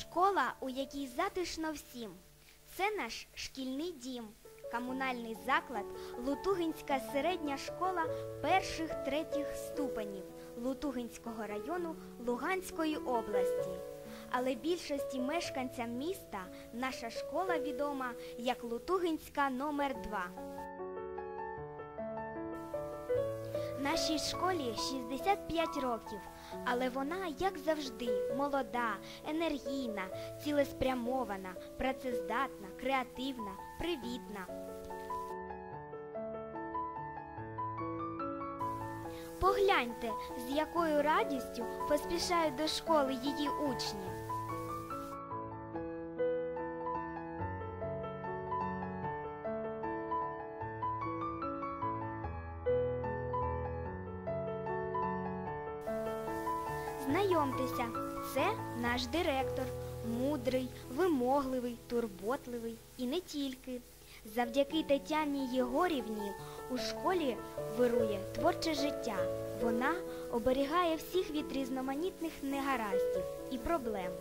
Школа, у якій затишно всім. Це наш шкільний дім, комунальний заклад Лутугинська середня школа перших третіх ступенів Лутугинського району Луганської області. Але більшості мешканцям міста наша школа відома як Лутугинська номер 2 Нашій школі 65 років, але вона, як завжди, молода, енергійна, цілеспрямована, працездатна, креативна, привітна. Погляньте, з якою радістю поспішають до школи її учні. Знайомтеся, це наш директор, мудрий, вимогливий, турботливий і не тільки. Завдяки Тетяні Єгорівні у школі вирує творче життя. Вона оберігає всіх від різноманітних негараздів і проблем.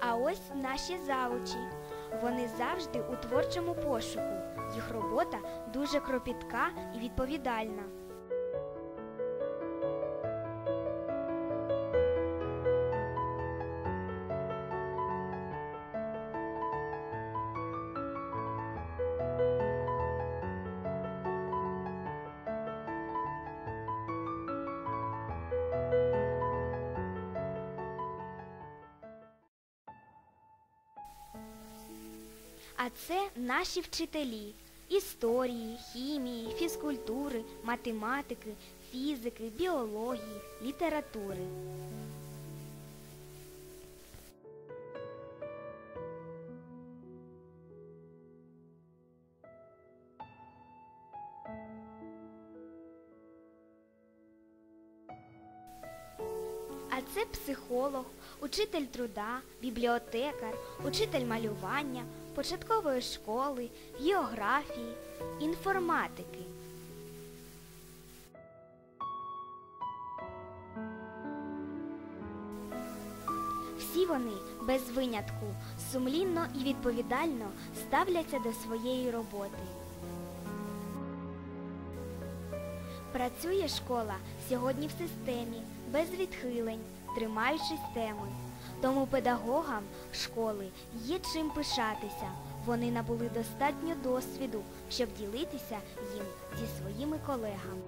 А ось наші завучі. Вони завжди у творчому пошуку. Їх робота дуже кропітка і відповідальна. А це наші вчителі історії, хімії, фізкультури, математики, фізики, біології, літератури. А це психолог, учитель труда, бібліотекар, учитель малювання, початкової школи, географії, інформатики. Всі вони без винятку сумлінно і відповідально ставляться до своєї роботи. Працює школа сьогодні в системі, без відхилень, тримаючись теми. Тому педагогам школи є чим пишатися. Вони набули достатньо досвіду, щоб ділитися їм зі своїми колегами.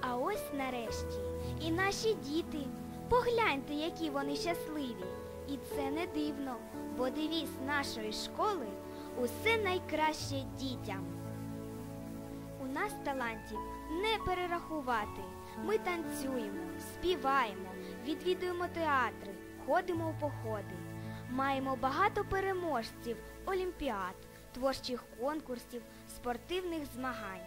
А ось нарешті і наші діти. Погляньте, які вони щасливі. І це не дивно, бо девіз нашої школи усе найкраще дітям. У нас талантів не перерахувати. Ми танцюємо, співаємо, відвідуємо театри, ходимо у походи. Маємо багато переможців, олімпіад, творчих конкурсів, спортивних змагань.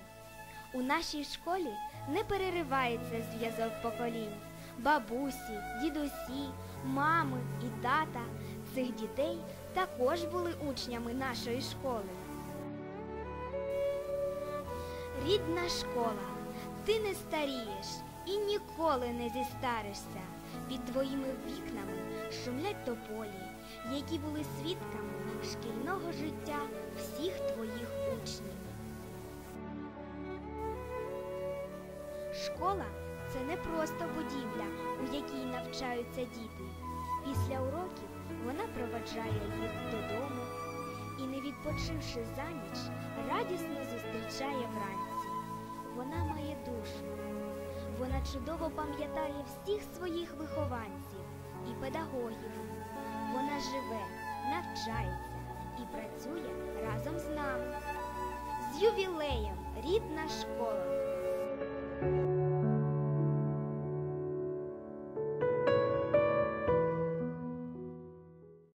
У нашій школі не переривається зв'язок поколінь. Бабусі, дідусі, мами і тата цих дітей також були учнями нашої школи. Рідна школа, ти не старієш і ніколи не зістаришся. Під твоїми вікнами шумлять тополі, які були свідками шкільного життя всіх твоїх учнів. Школа це не просто будівля, у якій навчаються діти. Після уроків вона проваджає їх додому і, не відпочивши за ніч, радісно зустрічає вранці. Вона має душу. Вона чудово пам'ятає всіх своїх вихованців і педагогів. Вона живе, навчається і працює разом з нами. З ювілеєм рідна школа.